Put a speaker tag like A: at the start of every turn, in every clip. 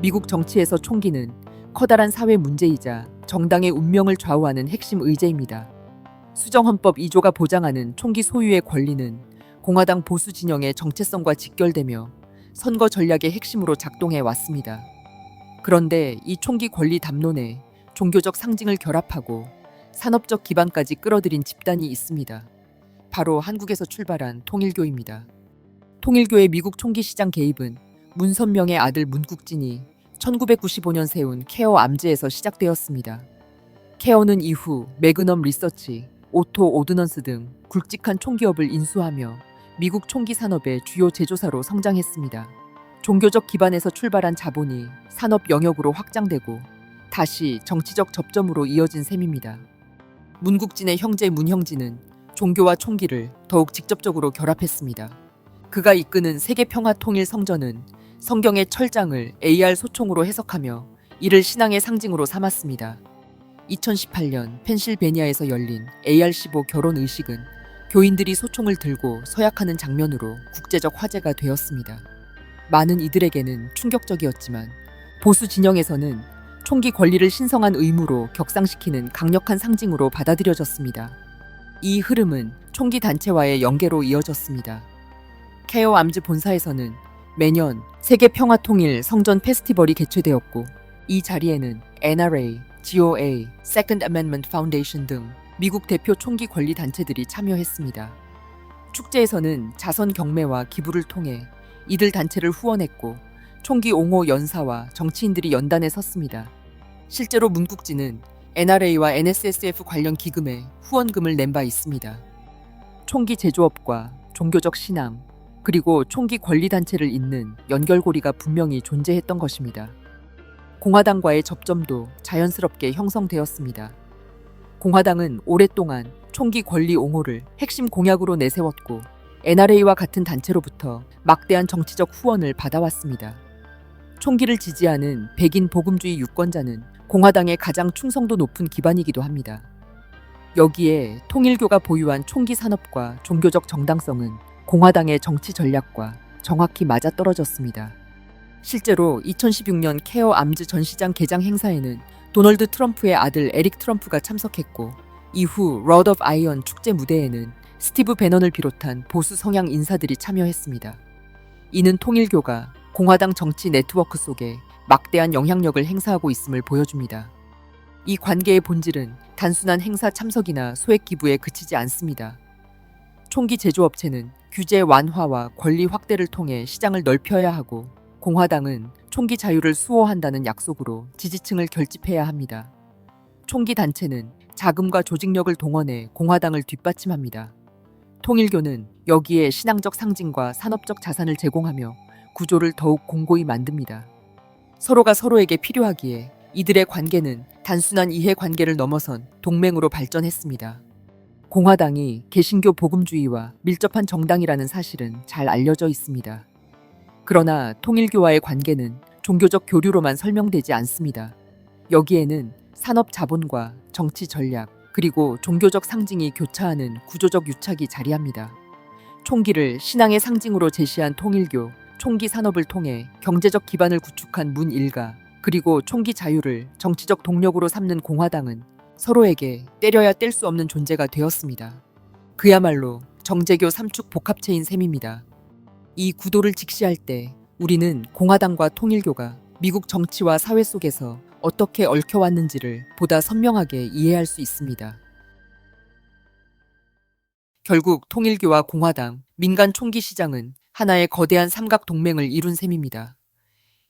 A: 미국 정치에서 총기는 커다란 사회 문제이자 정당의 운명을 좌우하는 핵심 의제입니다. 수정헌법 2조가 보장하는 총기 소유의 권리는 공화당 보수 진영의 정체성과 직결되며 선거 전략의 핵심으로 작동해 왔습니다. 그런데 이 총기 권리 담론에 종교적 상징을 결합하고 산업적 기반까지 끌어들인 집단이 있습니다. 바로 한국에서 출발한 통일교입니다. 통일교의 미국 총기 시장 개입은 문선명의 아들 문국진이 1995년 세운 케어 암즈에서 시작되었습니다. 케어는 이후 매그넘 리서치, 오토 오드넌스 등 굵직한 총기업을 인수하며 미국 총기 산업의 주요 제조사로 성장했습니다. 종교적 기반에서 출발한 자본이 산업 영역으로 확장되고 다시 정치적 접점으로 이어진 셈입니다. 문국진의 형제 문형진은 종교와 총기를 더욱 직접적으로 결합했습니다. 그가 이끄는 세계 평화 통일 성전은 성경의 철장을 AR 소총으로 해석하며 이를 신앙의 상징으로 삼았습니다. 2018년 펜실베니아에서 열린 AR-15 결혼 의식은 교인들이 소총을 들고 서약하는 장면으로 국제적 화제가 되었습니다. 많은 이들에게는 충격적이었지만 보수 진영에서는 총기 권리를 신성한 의무로 격상시키는 강력한 상징으로 받아들여졌습니다. 이 흐름은 총기 단체와의 연계로 이어졌습니다. 케어 암즈 본사에서는 매년 세계 평화 통일 성전 페스티벌이 개최되었고 이 자리에는 NRA, GOA, Second Amendment Foundation 등 미국 대표 총기 권리 단체들이 참여했습니다. 축제에서는 자선 경매와 기부를 통해 이들 단체를 후원했고 총기 옹호 연사와 정치인들이 연단에 섰습니다. 실제로 문국지는 NRA와 NSSF 관련 기금에 후원금을 낸 바 있습니다. 총기 제조업과 종교적 신앙, 그리고 총기 권리 단체를 잇는 연결고리가 분명히 존재했던 것입니다. 공화당과의 접점도 자연스럽게 형성되었습니다. 공화당은 오랫동안 총기 권리 옹호를 핵심 공약으로 내세웠고 NRA와 같은 단체로부터 막대한 정치적 후원을 받아왔습니다. 총기를 지지하는 백인 복음주의 유권자는 공화당의 가장 충성도 높은 기반이기도 합니다. 여기에 통일교가 보유한 총기 산업과 종교적 정당성은 공화당의 정치 전략과 정확히 맞아떨어졌습니다. 실제로 2016년 케어 암즈 전 시장 개장 행사에는 도널드 트럼프의 아들 에릭 트럼프가 참석했고 이후 러드 오브 아이언 축제 무대에는 스티브 배넌을 비롯한 보수 성향 인사들이 참여했습니다. 이는 통일교가 공화당 정치 네트워크 속에 막대한 영향력을 행사하고 있음을 보여줍니다. 이 관계의 본질은 단순한 행사 참석이나 소액 기부에 그치지 않습니다. 총기 제조업체는 규제 완화와 권리 확대를 통해 시장을 넓혀야 하고 공화당은 총기 자유를 수호한다는 약속으로 지지층을 결집해야 합니다. 총기 단체는 자금과 조직력을 동원해 공화당을 뒷받침합니다. 통일교는 여기에 신앙적 상징과 산업적 자산을 제공하며 구조를 더욱 공고히 만듭니다. 서로가 서로에게 필요하기에 이들의 관계는 단순한 이해 관계를 넘어선 동맹으로 발전했습니다. 공화당이 개신교 복음주의와 밀접한 정당이라는 사실은 잘 알려져 있습니다. 그러나 통일교와의 관계는 종교적 교류로만 설명되지 않습니다. 여기에는 산업 자본과 정치 전략, 그리고 종교적 상징이 교차하는 구조적 유착이 자리합니다. 총기를 신앙의 상징으로 제시한 통일교, 총기 산업을 통해 경제적 기반을 구축한 문 일가, 그리고 총기 자유를 정치적 동력으로 삼는 공화당은 서로에게 때려야 뗄 수 없는 존재가 되었습니다. 그야말로 정제교 삼축 복합체인 셈입니다. 이 구도를 직시할 때 우리는 공화당과 통일교가 미국 정치와 사회 속에서 어떻게 얽혀왔는지를 보다 선명하게 이해할 수 있습니다. 결국 통일교와 공화당, 민간 총기 시장은 하나의 거대한 삼각 동맹을 이룬 셈입니다.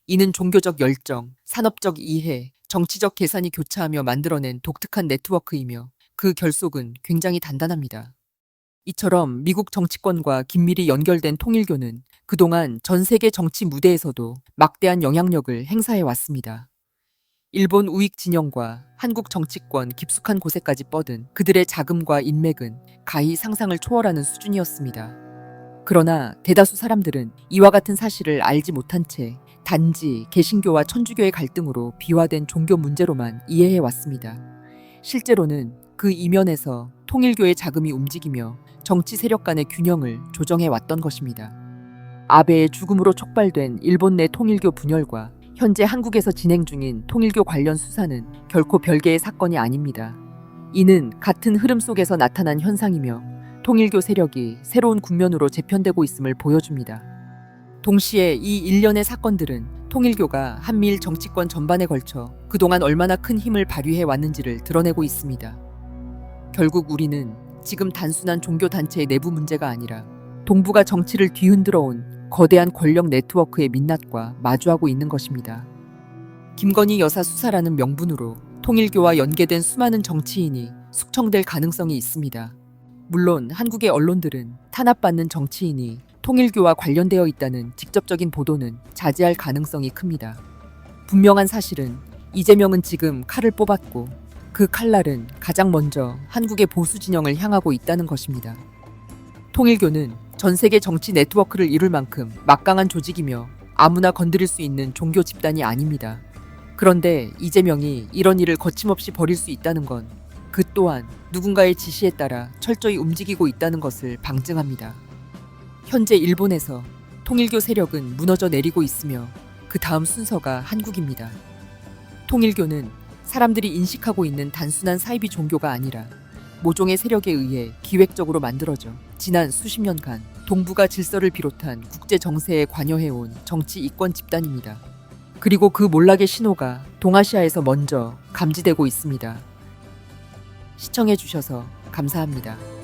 A: 이는 종교적 열정, 산업적 이해, 정치적 계산이 교차하며 만들어낸 독특한 네트워크이며 그 결속은 굉장히 단단합니다. 이처럼 미국 정치권과 긴밀히 연결된 통일교는 그동안 전 세계 정치 무대에서도 막대한 영향력을 행사해 왔습니다. 일본 우익 진영과 한국 정치권 깊숙한 곳에까지 뻗은 그들의 자금과 인맥은 가히 상상을 초월하는 수준이었습니다. 그러나 대다수 사람들은 이와 같은 사실을 알지 못한 채 단지 개신교와 천주교의 갈등으로 비화된 종교 문제로만 이해해 왔습니다. 실제로는 그 이면에서 통일교의 자금이 움직이며 정치 세력 간의 균형을 조정해 왔던 것입니다. 아베의 죽음으로 촉발된 일본 내 통일교 분열과 현재 한국에서 진행 중인 통일교 관련 수사는 결코 별개의 사건이 아닙니다. 이는 같은 흐름 속에서 나타난 현상이며 통일교 세력이 새로운 국면으로 재편되고 있음을 보여줍니다. 동시에 이 일련의 사건들은 통일교가 한미일 정치권 전반에 걸쳐 그동안 얼마나 큰 힘을 발휘해 왔는지를 드러내고 있습니다. 결국 우리는 지금 단순한 종교 단체의 내부 문제가 아니라 동북아 정치를 뒤흔들어 온 거대한 권력 네트워크의 민낯과 마주하고 있는 것입니다. 김건희 여사 수사라는 명분으로 통일교와 연계된 수많은 정치인이 숙청될 가능성이 있습니다. 물론 한국의 언론들은 탄압받는 정치인이 통일교와 관련되어 있다는 직접적인 보도는 자제할 가능성이 큽니다. 분명한 사실은 이재명은 지금 칼을 뽑았고 그 칼날은 가장 먼저 한국의 보수 진영을 향하고 있다는 것입니다. 통일교는 전 세계 정치 네트워크를 이룰 만큼 막강한 조직이며 아무나 건드릴 수 있는 종교 집단이 아닙니다. 그런데 이재명이 이런 일을 거침없이 벌일 수 있다는 건 그 또한 누군가의 지시에 따라 철저히 움직이고 있다는 것을 방증합니다. 현재 일본에서 통일교 세력은 무너져 내리고 있으며 그 다음 순서가 한국입니다. 통일교는 사람들이 인식하고 있는 단순한 사이비 종교가 아니라 모종의 세력에 의해 기획적으로 만들어져 지난 수십 년간 동북아 질서를 비롯한 국제 정세에 관여해온 정치 이권 집단입니다. 그리고 그 몰락의 신호가 동아시아에서 먼저 감지되고 있습니다. 시청해주셔서 감사합니다.